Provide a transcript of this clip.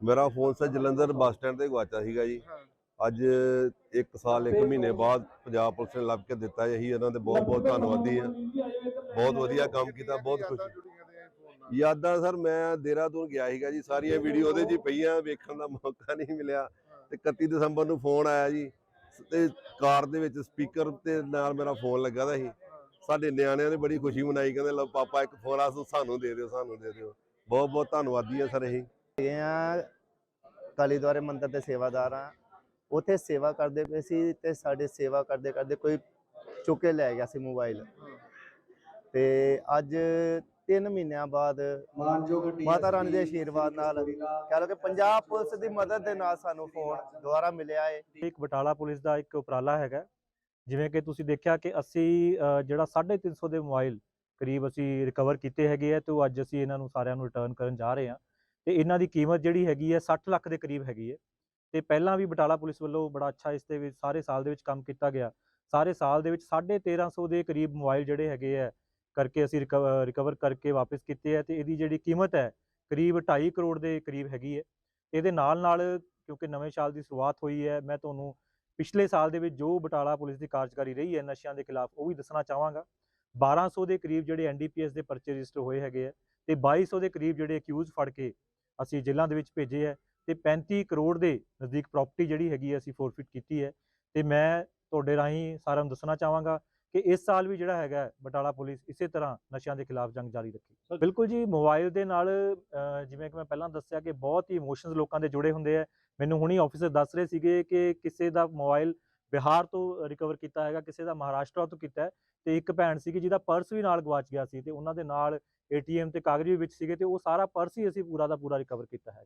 ਮੇਰਾ phone sir Jalandhar bus stand ਤੇ ਗਵਾਚਾ ਸੀਗਾ ਜੀ। ਅੱਜ 1 ਸਾਲ 1 ਮਹੀਨੇ ਬਾਅਦ ਪੰਜਾਬ ਪੁਲਿਸ ਨੇ ਲੱਭ ਕੇ ਦਿੱਤਾ ਇਹੀ ਇਹਨਾਂ ਦੇ ਬਹੁਤ ਬਹੁਤ ਧੰਨਵਾਦੀ ਆ ਬਹੁਤ ਵਧੀਆ ਕੰਮ ਕੀਤਾ ਬਹੁਤ ਖੁਸ਼ੀ ਇਹ ਯਾਦਾਂ ਸਰ ਮੈਂ ਦੇਹਰਾਦੂਨ ਗਿਆ ਸੀਗਾ ਜੀ। ਸਾਰੀਆਂ ਵੀਡੀਓ ਉਹਦੇ ਹੀ ਪਈਆਂ ਵੇਖਣ ਦਾ ਮੌਕਾ ਨਹੀਂ ਮਿਲਿਆ। ਤੇ 31 ਦਸੰਬਰ ਨੂੰ ਫੋਨ ਆਇਆ ਜੀ। ਤੇ ਕਾਰ ਦੇ ਵਿੱਚ ਸਪੀਕਰ ਤੇ ਨਾਲ ਮੇਰਾ ਫੋਨ ਲੱਗਾ ਦਾ ਸੀ। ਸਾਡੇ ਨਿਆਣਿਆਂ ਨੇ ਬੜੀ ਖੁਸ਼ੀ ਮਨਾਈ ਕਹਿੰਦੇ ਲਓ ਪਾਪਾ ਇੱਕ ਫੋਨ ਆ ਸਾਨੂੰ ਦੇ ਦਿਓ ਸਾਨੂੰ ਦੇ ਦਿਓ। ਬਹੁਤ ਬਹੁਤ ਧੰਨਵਾਦੀ ਆ ਸਰ ਅਸੀਂ। ਹੈਗੇ ਆ ਕਾਲੀ ਦੁਆਰੇ ਮੰਦਰ ਦੇ ਸੇਵਾਦਾਰ ਆ। ਉਥੇ ਸੇਵਾ ਕਰਦੇ ਪਏ ਸੀ ਤੇ ਸਾਡੇ ਸੇਵਾ ਕਰਦੇ ਕਰਦੇ ਕੋਈ ਚੁੱਕ ਕੇ ਲੈ ਗਿਆ ਸੀ ਮੋਬਾਈਲ। ਤੇ ਅੱਜ 3 ਮਹੀਨਿਆਂ ਬਾਅਦ ਮਾਤਾ ਰਾਣੀ ਦੇ ਆਸ਼ੀਰਵਾਦ ਨਾਲ ਕਹ ਲਓ ਕਿ ਪੰਜਾਬ ਪੁਲਿਸ ਦੀ ਮਦਦ ਦੇ ਨਾਲ ਸਾਨੂੰ ਫੋਨ ਦੁਬਾਰਾ ਮਿਲਿਆ ਏ। ਇੱਕ ਬਟਾਲਾ ਪੁਲਿਸ ਦਾ ਇੱਕ ਉਪਰਾਲਾ ਹੈਗਾ। ਜਿਵੇਂ ਕਿ ਤੁਸੀਂ ਦੇਖਿਆ ਕਿ ਅਸੀਂ ਜਿਹੜਾ 350 ਦੇ ਮੋਬਾਈਲ ਕਰੀਬ ਅਸੀਂ ਰਿਕਵਰ ਕੀਤੇ ਹੈਗੇ ਆ ਤੇ ਉਹ ਅੱਜ ਅਸੀਂ ਇਹਨਾਂ ਨੂੰ ਸਾਰਿਆਂ ਨੂੰ ਰਿਟਰਨ ਕਰਨ ਜਾ ਰਹੇ ਹਾਂ। ਤੇ ਇਹਨਾਂ ਦੀ ਕੀਮਤ ਜਿਹੜੀ ਹੈਗੀ ਹੈ 60 ਲੱਖ ਦੇ ਕਰੀਬ ਹੈਗੀ ਹੈ। ਤੇ ਪਹਿਲਾਂ ਵੀ ਬਟਾਲਾ ਪੁਲਿਸ ਵੱਲੋਂ ਬੜਾ ਅੱਛਾ ਇਸ ਦੇ ਵਿੱਚ ਸਾਰੇ ਸਾਲ ਦੇ ਵਿੱਚ ਕੰਮ ਕੀਤਾ ਗਿਆ। ਸਾਰੇ ਸਾਲ ਦੇ ਵਿੱਚ 1350 ਦੇ ਕਰੀਬ ਮੋਬਾਈਲ ਜਿਹੜੇ ਹੈਗੇ ਆ ਕਰਕੇ ਅਸੀਂ ਰਿਕਵਰ ਕਰਕੇ ਵਾਪਸ ਕੀਤੇ ਆ ਤੇ ਇਹਦੀ ਜਿਹੜੀ ਕੀਮਤ ਹੈ ਕਰੀਬ 2.5 ਕਰੋੜ ਦੇ ਕਰੀਬ ਹੈਗੀ ਹੈ। ਇਹਦੇ ਨਾਲ ਨਾਲ ਕਿਉਂਕਿ ਨਵੇਂ ਸਾਲ ਦੀ ਸ਼ੁਰੂਆਤ ਹੋਈ ਹੈ, ਮੈਂ ਤੁਹਾਨੂੰ ਪਿਛਲੇ ਸਾਲ ਦੇ ਵਿੱਚ ਜੋ ਬਟਾਲਾ ਪੁਲਿਸ ਦੀ ਕਾਰਜਕਾਰੀ ਰਹੀ ਹੈ ਨਸ਼ਿਆਂ ਦੇ ਖਿਲਾਫ, ਉਹ ਵੀ ਦੱਸਣਾ ਚਾਹਾਂਗਾ। 1200 ਦੇ ਕਰੀਬ ਜਿਹੜੇ ਐਨਡੀਪੀਐਸ ਦੇ ਪਰਚੇ ਰਜਿਸਟਰ ਹੋਏ ਹੈਗੇ ਆ ਤੇ 2200 ਦੇ ਕਰੀਬ ਜਿਹੜੇ ਅਕਿਊਜ਼ ਫੜ ਕੇ ਅਸੀਂ ਜੇਲ੍ਹਾਂ ਦੇ ਵਿੱਚ ਭੇਜੇ ਹੈ ਤੇ 35 ਕਰੋੜ ਦੇ ਨਜ਼ਦੀਕ ਪ੍ਰਾਪਰਟੀ ਜਿਹੜੀ ਹੈਗੀ ਹੈ ਅਸੀਂ ਫੋਰਫਿਟ ਕੀਤੀ ਹੈ ਤੇ ਮੈਂ ਤੁਹਾਡੇ ਰਾਹੀਂ ਸਾਰਿਆਂ ਨੂੰ ਦੱਸਣਾ ਚਾਹਾਂਗਾ ਕਿ ਇਸ ਸਾਲ ਵੀ ਜਿਹੜਾ ਹੈਗਾ ਬਟਾਲਾ ਪੁਲਿਸ ਇਸੇ ਤਰ੍ਹਾਂ ਨਸ਼ਿਆਂ ਦੇ ਖਿਲਾਫ ਜੰਗ ਜਾਰੀ ਰੱਖੇ। ਬਿਲਕੁਲ ਜੀ ਮੋਬਾਈਲ ਦੇ ਨਾਲ ਜਿਵੇਂ ਕਿ ਮੈਂ ਪਹਿਲਾਂ ਦੱਸਿਆ ਕਿ ਬਹੁਤ ਹੀ ਇਮੋਸ਼ਨਸ ਲੋਕਾਂ ਦੇ ਜੁੜੇ ਹੁੰਦੇ ਆ ਮੈਨੂੰ ਹੁਣੀ ਆਫੀਸਰ ਦੱਸ ਰਹੇ ਸੀਗੇ ਕਿ ਕਿਸੇ ਦਾ ਮੋਬਾਈਲ ਬਿਹਾਰ ਤੋਂ ਰਿਕਵਰ ਕੀਤਾ ਹੈਗਾ, ਕਿਸੇ ਦਾ ਮਹਾਰਾਸ਼ਟਰ ਤੋਂ ਕੀਤਾ ਹੈ ਤੇ ਇੱਕ ਭੈਣ ਸੀਗੀ ਜਿਹਦਾ ਪਰਸ ਵੀ ਨਾਲ ਗਵਾਚ ਗਿਆ ਸੀ ਤੇ ਉਹਨਾਂ ਦੇ ਨਾਲ ਏਟੀਐਮ ਤੇ ਕਾਗਜ਼ ਵੀ ਵਿੱਚ ਸੀਗੇ ਤੇ ਉਹ ਸਾਰਾ ਪਰਸ ਹੀ ਅਸੀਂ ਪੂਰਾ ਦਾ ਪੂਰਾ ਰਿਕਵਰ ਕੀਤਾ ਹੈ।